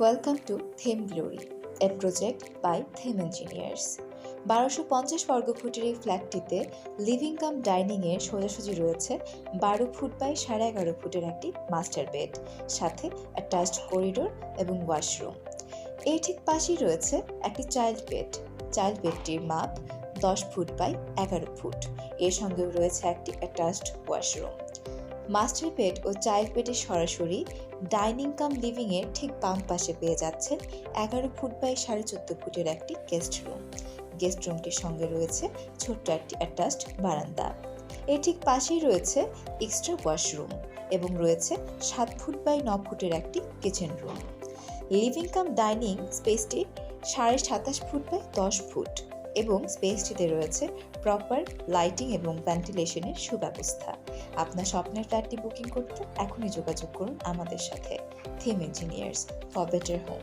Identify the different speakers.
Speaker 1: Welcome to Theme Glory a project by Theme Engineers বারোশো পঞ্চাশ বর্গফুটের এই ফ্ল্যাটটিতে লিভিং কাম ডাইনিংয়ের সোজাসুজি রয়েছে বারো ফুট বাই সাড়ে এগারো ফুটের একটি মাস্টার বেড সাথে অ্যাটাচড করিডোর এবং ওয়াশরুম এই ঠিক পাশেই রয়েছে একটি চাইল্ড বেড চাইল্ড বেডটির মাপ দশ ফুট বাই এগারো ফুট। এর সঙ্গেও রয়েছে একটি অ্যাটাচড ওয়াশরুম মাস্টার বেড ও চাইল্ড বেডের সরাসরি ডাইনিং কাম লিভিংয়ের ঠিক বাম পাশে পেয়ে যাচ্ছেন এগারো ফুট বাই সাড়ে চোদ্দ ফুটের একটি গেস্ট রুম। গেস্ট রুমটির সঙ্গে রয়েছে ছোট্ট একটি অ্যাটাচড বারান্দা। এর ঠিক পাশেই রয়েছে এক্সট্রা ওয়াশরুম এবং রয়েছে সাত ফুট বাই ন ফুটের একটি kitchen room. Living cum dining স্পেসটি সাড়ে সাতাশ ফুট বাই দশ ফুট। এবং স্পেসটিতে রয়েছে প্রপার লাইটিং এবং ভেন্টিলেশনের সুব্যবস্থা। আপনার স্বপ্নের ফ্ল্যাটটি বুকিং করতে এখনই যোগাযোগ করুন আমাদের সাথে। Theme Engineers for better home